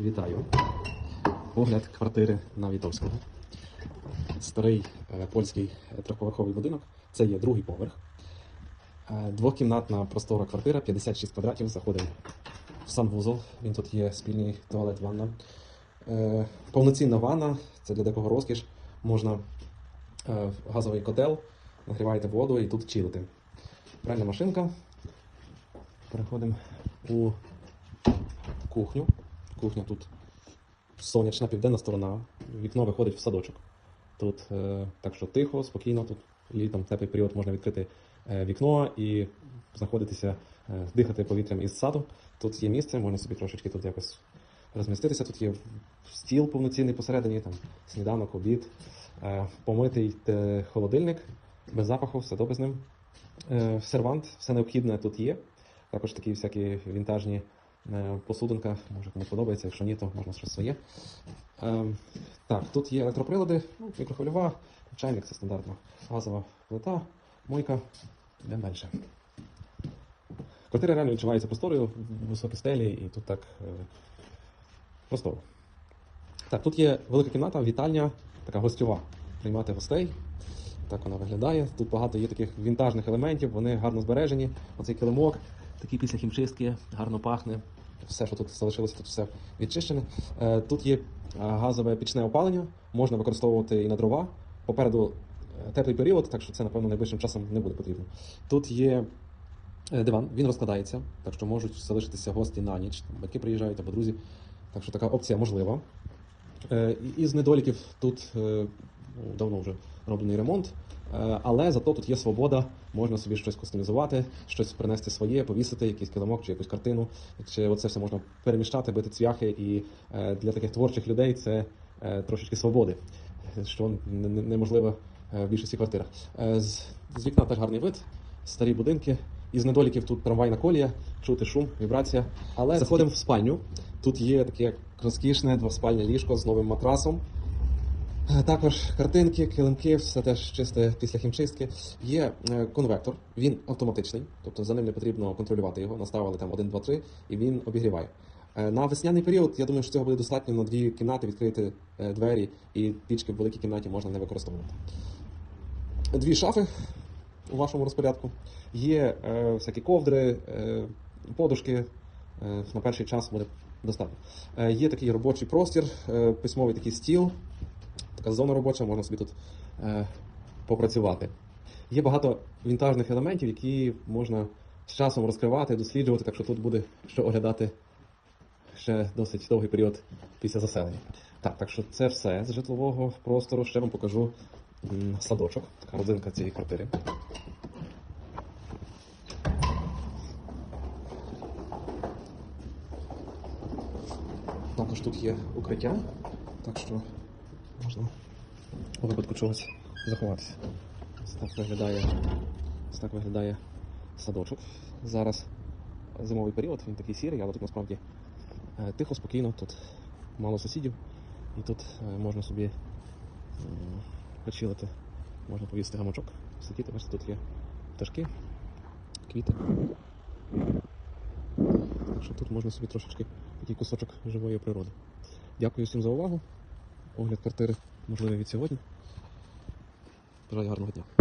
Вітаю. Огляд квартири на Вітовського. Старий е, польський е, трьохповерховий будинок. Це є другий поверх. Е, Двохкімнатна простора квартира, 56 квадратів. Заходимо в санвузол. Він тут є спільний туалет, ванна. Повноцінна ванна, це для декого розкіш. Можна е, газовий котел, нагріваєте воду і тут чилити. Пральна машинка. Переходимо у кухню. Кухня тут сонячна південна сторона. Вікно виходить в садочок. Тут е, так що тихо, спокійно. Тут літом теплий період можна відкрити е, вікно і знаходитися, е, дихати повітрям із саду. Тут є місце, можна собі трошечки тут якось розміститися. Тут є стіл повноцінний посередині, там сніданок, обід, помитий холодильник, без запаху, все добре з ним. Сервант, все необхідне тут є. Також такі всякі вінтажні посудинка, може кому подобається, якщо ні, то можна щось своє. Е, так, тут є електроприлади, ну, мікрохвильова, чайник це стандартна, газова плита, мойка. Йдемо далі. Квартира реально відчувається просторою, високі стелі, і тут так е, просторо. Так, тут є велика кімната, вітальня, така гостьова. Приймати гостей. Так вона виглядає. Тут багато є таких вінтажних елементів, вони гарно збережені. Оцей килимок, такий після хімчистки, гарно пахне. Все, що тут залишилося, тут все відчищене. Е, Тут є е, газове пічне опалення, можна використовувати і на дрова. Попереду е, теплий період, так що це, напевно, найближчим часом не буде потрібно. Тут є диван, він розкладається, так що можуть залишитися гості на ніч. Батьки приїжджають або друзі. Так що така опція можлива. Із недоліків тут ну, давно вже роблений ремонт, е, але зато тут є свобода, можна собі щось кустомізувати, щось принести своє, повісити, якийсь килимок чи якусь картину. Чи оце все можна переміщати, бити цвяхи. І е, для таких творчих людей це е, трошечки свободи, що не- не- неможливо в більшості квартирах. З вікна теж гарний вид, старі будинки. Із недоліків тут трамвайна колія, чути шум, вібрація. Але заходимо в спальню. Тут є таке розкішне двоспальне ліжко з новим матрасом. Е, Також картинки, килимки, все теж чисте після хімчистки. Є е, конвектор, він автоматичний, тобто за ним не потрібно контролювати його. Наставили там 1, 2, 3 і він обігріває. Е, На весняний період, я думаю, що цього буде достатньо на дві кімнати відкрити двері і пічки в великій кімнаті можна не використовувати. Дві шафи у вашому розпорядку. Є всякі ковдри, подушки. На перший час буде достатньо. Є такий робочий простір, письмовий такий стіл, така зона робоча, можна собі тут е, попрацювати. Є багато вінтажних елементів, які можна з часом розкривати, досліджувати, так що тут буде що оглядати ще досить довгий період після заселення. Так, так що це все з житлового простору. Ще вам покажу садочок, така родинка цієї квартири. Також тут є укриття, так що можна у випадку чогось заховатися. Ось так виглядає, ось так виглядає садочок. Зараз зимовий період, він такий сірий, але тут насправді е, тихо, спокійно, тут мало сусідів, і тут е, можна собі почилити, можна повісити гамачок, сидіти, бачите, тут є пташки, квіти. Так що тут можна собі трошечки такий кусочок живої природи. Дякую всім за увагу. Огляд квартири можливий від сьогодні. Бажаю гарного дня.